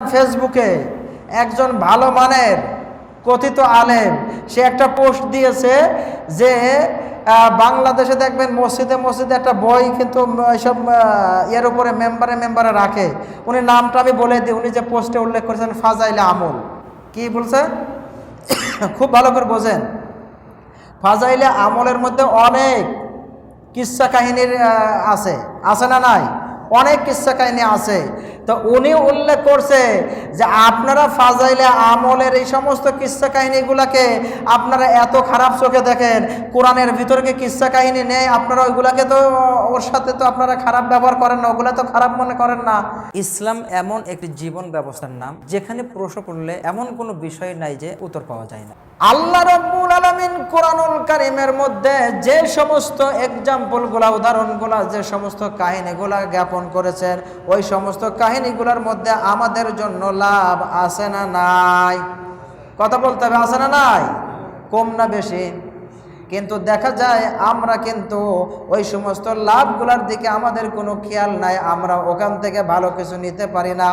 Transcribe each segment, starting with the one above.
ফেসবুকে একজন ভালো মানের কথিত আলেম, সে একটা পোস্ট দিয়েছে যে বাংলাদেশে দেখবেন মসজিদে মসজিদে একটা বই কিন্তু এইসব এর উপরে মেম্বারে মেম্বারে রাখে। উনি নামটা আমি বলে দিই, উনি যে পোস্টে উল্লেখ করেছেন, ফাজাইলে আমল। কি বলছে? খুব ভালো করে বোঝেন। ফাজাইলে আমলের মধ্যে অনেক কিস্সা কাহিনীর আছে। আছে না নাই? অনেক কিস্সা কাহিনী আছে। তো উনি উল্লেখ করছে যে আপনারা ফাজাইলে আমলের এই সমস্ত কিস্সা কাহিনীগুলাকে আপনারা এত খারাপ চোখে দেখেন কোরআনের ভিতরে কি কিস্সা কাহিনী নেই আপনারা ওইগুলাকে তো ওর সাথে তো আপনারা খারাপ ব্যবহার করেন না ওগুলা তো খারাপ মনে করেন না। ইসলাম এমন একটি জীবন ব্যবস্থার নাম যেখানে প্রশ্ন করলে এমন কোনো বিষয় নাই যে উত্তর পাওয়া যায় না। আল্লাহ রব্বুল আলমিন কোরআনুল কারিমের মধ্যে যে সমস্ত এক্সাম্পলগুলা উদাহরণগুলা যে সমস্ত কাহিনীগুলা জ্ঞাপন করেছেন ওই সমস্ত কাহিনীগুলোর মধ্যে আমাদের জন্য লাভ আছে না নাই? কথা বলতে হবে, আছে না নাই? কম না বেশি? কিন্তু দেখা যায় আমরা কিন্তু ওই সমস্ত লাভগুলার দিকে আমাদের কোনো খেয়াল নাই, আমরা ওখান থেকে ভালো কিছু নিতে পারি না।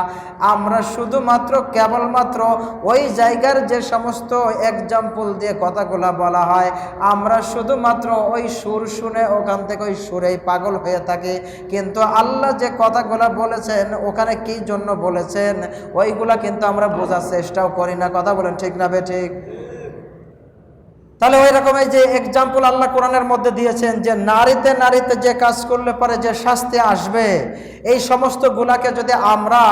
আমরা শুধুমাত্র, কেবলমাত্র ওই জায়গার যে সমস্ত এক্সাম্পল দিয়ে কথাগুলা বলা হয়, আমরা শুধুমাত্র ওই সুর শুনে ওখান থেকে ওই সুরেই পাগল হয়ে থাকি। কিন্তু আল্লাহ যে কথাগুলো বলেছেন, ওখানে কি জন্য বলেছেন, ওইগুলা কিন্তু আমরা বোঝার চেষ্টাও করি না। কথা বলেন ঠিক না বে ঠিক? তাহলে ওই রকম এই যে এক্সাম্পল আল্লাহ কোরআনের মধ্যে দিয়েছেন যে নারীতে নারীতে যে কাজ করলে পরে যে শাস্তি আসবে, এই সমস্ত গুলাকে যদি আমরা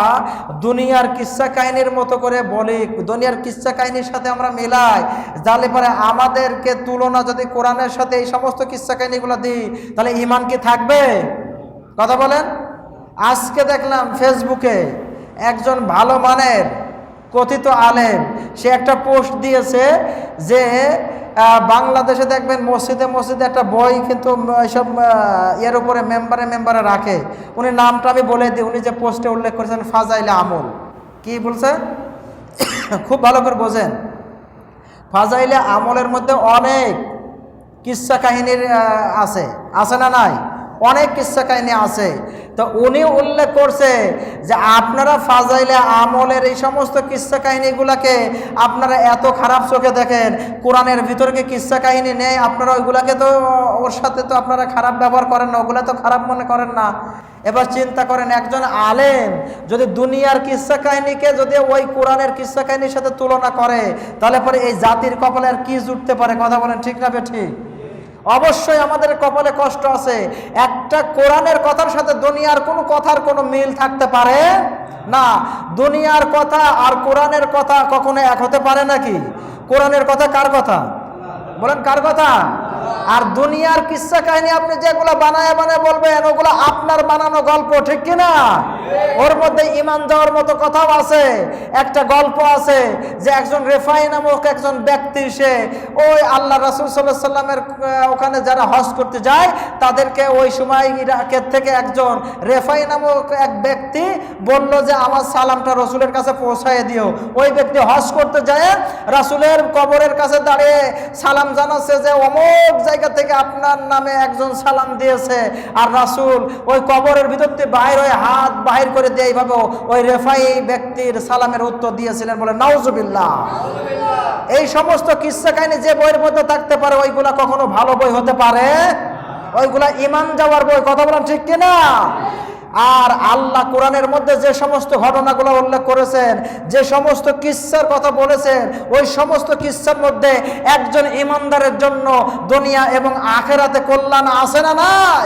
দুনিয়ার কিস্সা কাহিনীর মতো করে বলি, দুনিয়ার কিস্সা কাহিনীর সাথে আমরা মিলাই যাহলে পরে আমাদেরকে তুলনা যদি কোরআনের সাথে এই সমস্ত কিস্সা কাহিনীগুলো দিই, তাহলে ইমান কি থাকবে? কথা বলেন? আজকে দেখলাম ফেসবুকে একজন ভালো মানের কথিত আলেম, সে একটা পোস্ট দিয়েছে যে বাংলাদেশে দেখবেন মসজিদে মসজিদে একটা বই কিন্তু এইসব এর উপরে মেম্বারে মেম্বারে রাখে। উনি নামটা আমি বলে দিই, উনি যে পোস্টে উল্লেখ করেছেন, ফাজাইলে আমল। কি বলছে? খুব ভালো করে বোঝেন। ফাজাইলে আমলের মধ্যে অনেক কিস্সা কাহিনীর আছে। আছে না নাই? অনেক কিস্সা কাহিনী আছে। তো উনি উল্লেখ করছে যে আপনারা ফাজাইলে আমলের এই সমস্ত কিস্সা কাহিনীগুলাকে আপনারা এত খারাপ চোখে দেখেন, কোরআনের ভিতরে কি কাহিনী নেই, আপনারা ওইগুলাকে তো ওর সাথে তো আপনারা খারাপ ব্যবহার করেন না, ওগুলা তো খারাপ মনে করেন না। এবার চিন্তা করেন একজন আলেম যদি দুনিয়ার কিস্সা কাহিনীকে যদি ওই কোরআনের কিস্সা কাহিনীর সাথে তুলনা করে, তাহলে পরে এই জাতির কপালে আর কি জুটতে পারে, কথা বলেন ঠিক না বে ঠিক অবশ্যই আমাদের কপালে কষ্ট আছে। একটা কোরআনের কথার সাথে দুনিয়ার কোনো কথার কোনো মিল থাকতে পারে? না। দুনিয়ার কথা আর কোরআনের কথা কখনো এক হতে পারে নাকি? কোরআনের কথা কার কথা? বলেন, কার কথা? আর দুনিয়ার কিস্সা কাহিনী আপনি যেগুলো বানায় বানায় বলবেন, ওগুলো আপনার বানানো গল্প, ঠিক কিনা ওর মধ্যে ইমান যাওয়ার মতো কথাও আছে, একটা গল্প আছে যে একজন রেফাই নামক একজন ব্যক্তি, সে ওই আল্লাহ রাসুল সাল্লাহ সাল্লামের ওখানে যারা হজ করতে যায়, তাদেরকে ওই সময় ইরাকের থেকে একজন রেফাই নামক এক ব্যক্তি বলল যে, আমার সালামটা রসুলের কাছে পৌঁছায় দিও। ওই ব্যক্তি হজ করতে যায়, রাসুলের কবরের কাছে দাঁড়িয়ে সালাম জানাচ্ছে যে অমুক জায়গা থেকে আপনার নামে একজন সালাম দিয়েছে আর রাসুল ওই কবরের ভিতর থেকে বাইর হয়ে হাত বাহির করে দিয়ে এইভাবে ওই রেফাই ব্যক্তির সালামের উত্তর দিয়েছিলেন বলে নাউজুবিল্লাহ। এই সমস্ত কিস্সা কাহিনী যে বইয়ের মধ্যে থাকতে পারে ওইগুলা কখনো ভালো বই হতে পারে? ওইগুলা ইমান যাওয়ার বই কথা বললাম ঠিক কিনা? আর আল্লাহ কোরআনের মধ্যে যে সমস্ত ঘটনাগুলো উল্লেখ করেছেন, যে সমস্ত কিস্সার কথা বলেছেন, ওই সমস্ত কিস্সার মধ্যে একজন ইমানদারের জন্য দুনিয়া এবং আখেরাতে কল্যাণ আছে না নাই?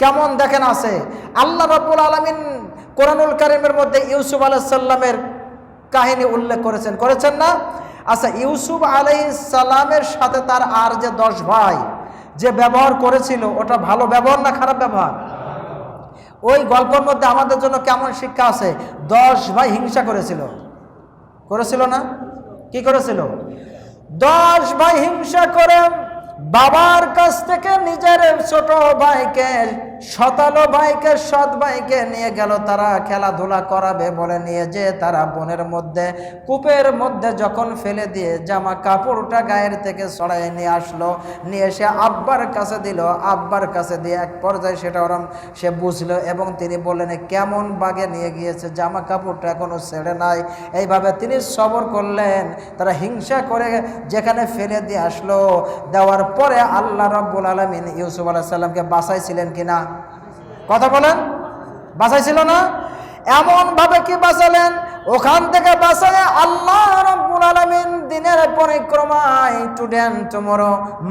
কেমন দেখেন আছে? আল্লাহ রাব্বুল আলামিন কোরআনুল কারিমের মধ্যে ইউসুফ আলাইহিস সালামের কাহিনী উল্লেখ করেছেন। করেছেন না? আচ্ছা ইউসুফ আলাইহিস সালামের সাথে তার আর যে দশ ভাই, যে ব্যবহার করেছিল, ওটা ভালো ব্যবহার না খারাপ ব্যবহার? ওই গল্পের মধ্যে আমাদের জন্য কেমন শিক্ষা আছে? দশ ভাই হিংসা করেছিল। করেছিল না? কি করেছিল? দশ ভাই হিংসা করে বাবার কাছ থেকে নিজের ছোট ভাইকে শতালো ভাইকে, সৎ ভাইকে নিয়ে গেল। তারা খেলাধুলা করাবে বলে নিয়ে যে তারা বনের মধ্যে, কূপের মধ্যে যখন ফেলে দিয়ে জামা কাপড়টা গায়ের থেকে সরাই নিয়ে আসলো, নিয়ে এসে আব্বার কাছে দিল। আব্বার কাছে দিয়ে এক পর্যায়ে সেটা ওরম সে বুঝলো এবং তিনি বললেন, কেমন বাগে নিয়ে গিয়েছে? জামা কাপড়টা এখনও ছেড়ে নাই। এইভাবে তিনি সবর করলেন। তারা হিংসা করে যেখানে ফেলে দিয়ে আসলো, দেওয়ার পরে আল্লাহ রব্বুল আলমিন ইউসুফ আলাহ সাল্লামকে বাঁচাইছিলেন কিনা? কথা বলেন? বাঁচাইছিল না? এমন ভাবে কি বাঁচালেন? ওখান থেকে বাঁচালে আল্লাহ রব্বুল আলমিন দিনের পরিক্রমায় টুডেন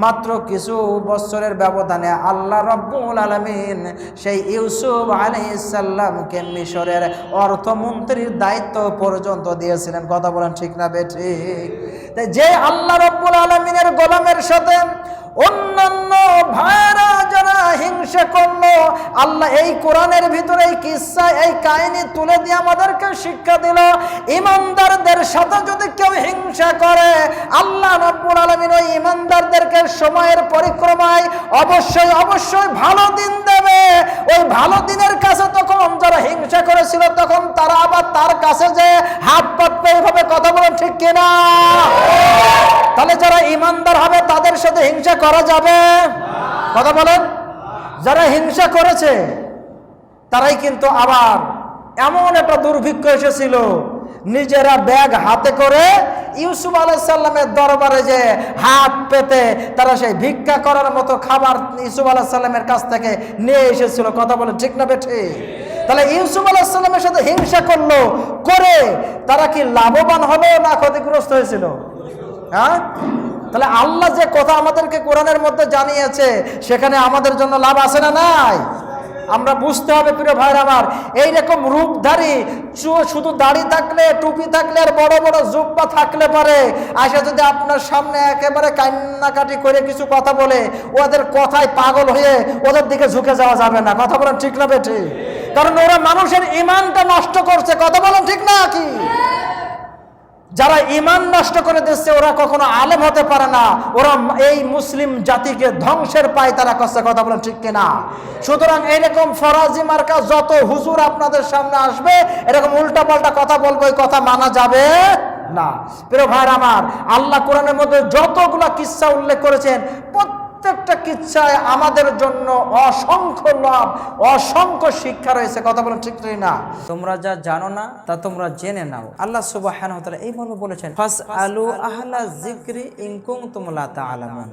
মাত্র কিছু বছরের ব্যবধানে আল্লাহ রব্বুল আলমিন সেই ইউসুফ আলী সাল্লামকে মিশরের অর্থমন্ত্রীর দায়িত্ব পর্যন্ত দিয়েছিলেন। কথা বলেন ঠিক না বে ঠিক? যে আল্লাহ রব্বুল আলমিনের গোলামের সাথে অন্যান্য ভাইরা যারা হিংসা করল। আল্লাহ এই কোরআনের ভিতরে এই কিসা এই কাহিনী তুলে দিয়ে আমাদেরকে শিক্ষা দিল। ইমানদারদের সাথে যদি কেউ হিংসা করে, আল্লাহ রব্বুল আলমিন ওই ইমানদারদেরকে সময়ের পরিক্রমায় অবশ্যই অবশ্যই ভালো দিন দেবে। ওই ভালো দিনের কাছে তখন যারা হিংসা করেছিল, তখন তারা আবার তার কাছে যে হাত পাতবে, এইভাবে কথা বলে ঠিক কিনা? তাহলে যারা ইমানদার হবে, তাদের সাথে হিংসা করা যাবে। কথা বলেন। যারা হিংসা করেছে, তারাই কিন্তু আবার এমন একটা দুর্ভিক্ষ এসেছিল, নিজেরা ব্যাগ হাতে করে ইউসুফ আলাইসাল্লামের দরবারে যে হাত পেতে, তারা সেই ভিক্ষা করার মতো খাবার ইউসুফ আলাইসাল্লামের কাছ থেকে নিয়ে এসেছিল। কথা বলে ঠিক না বেঠে? তাহলে ইউসুফ আলাইসাল্লামের সাথে হিংসা করল, করে তারা কি লাভবান হলো না ক্ষতিগ্রস্ত হয়েছিল? হ্যাঁ? তাহলে আল্লাহ যে কথা আমাদেরকে কোরআনের মধ্যে জানিয়েছে, সেখানে আমাদের জন্য লাভ আছে না নাই? আমরা বুঝতে হবে প্রিয় ভাইর আমার, এইরকম রূপধারী শুধু দাড়ি থাকলে, টুপি থাকলে আর বড় বড় জুব্বা থাকলে পারে। আসে যদি আপনার সামনে একেবারে কান্নাকাটি করে কিছু কথা বলে, ওদের কথায় পাগল হয়ে ওদের দিকে ঝুঁকে যাওয়া যাবে না। কথা বলেন ঠিক না বেঠি? কারণ ওরা মানুষের ইমানটা নষ্ট করছে। কথা বলেন ঠিক না কি? যারা ইমান নষ্ট করে দিচ্ছে, ওরা কখনো আলেম হতে পারে না। ওরা এই মুসলিম জাতিকে ধ্বংসের পায় তারা কষ্ট কথা বলেন ঠিক কিনা? সুতরাং এরকম ফরাজি মার্কা যত হুজুর আপনাদের সামনে আসবে, এরকম উল্টা পাল্টা কথা বলব, এই কথা মানা যাবে না। প্রিয় ভাইয়ের আমার, আল্লাহ কোরআনের মধ্যে যতগুলা কিসা উল্লেখ করেছেন প্রত্যেকটা কিচ্ছায় আমাদের জন্য অসংখ্য লাভ, অসংখ্য শিক্ষা রয়েছে। কথা বলে ঠিক না তোমরা যা জানো না, তা তোমরা জেনে নাও। আল্লাহ সুবাহ এইভাবে বলেছেন ফাস আলু আহলা জিক্রি ইনকুম তোমলা তা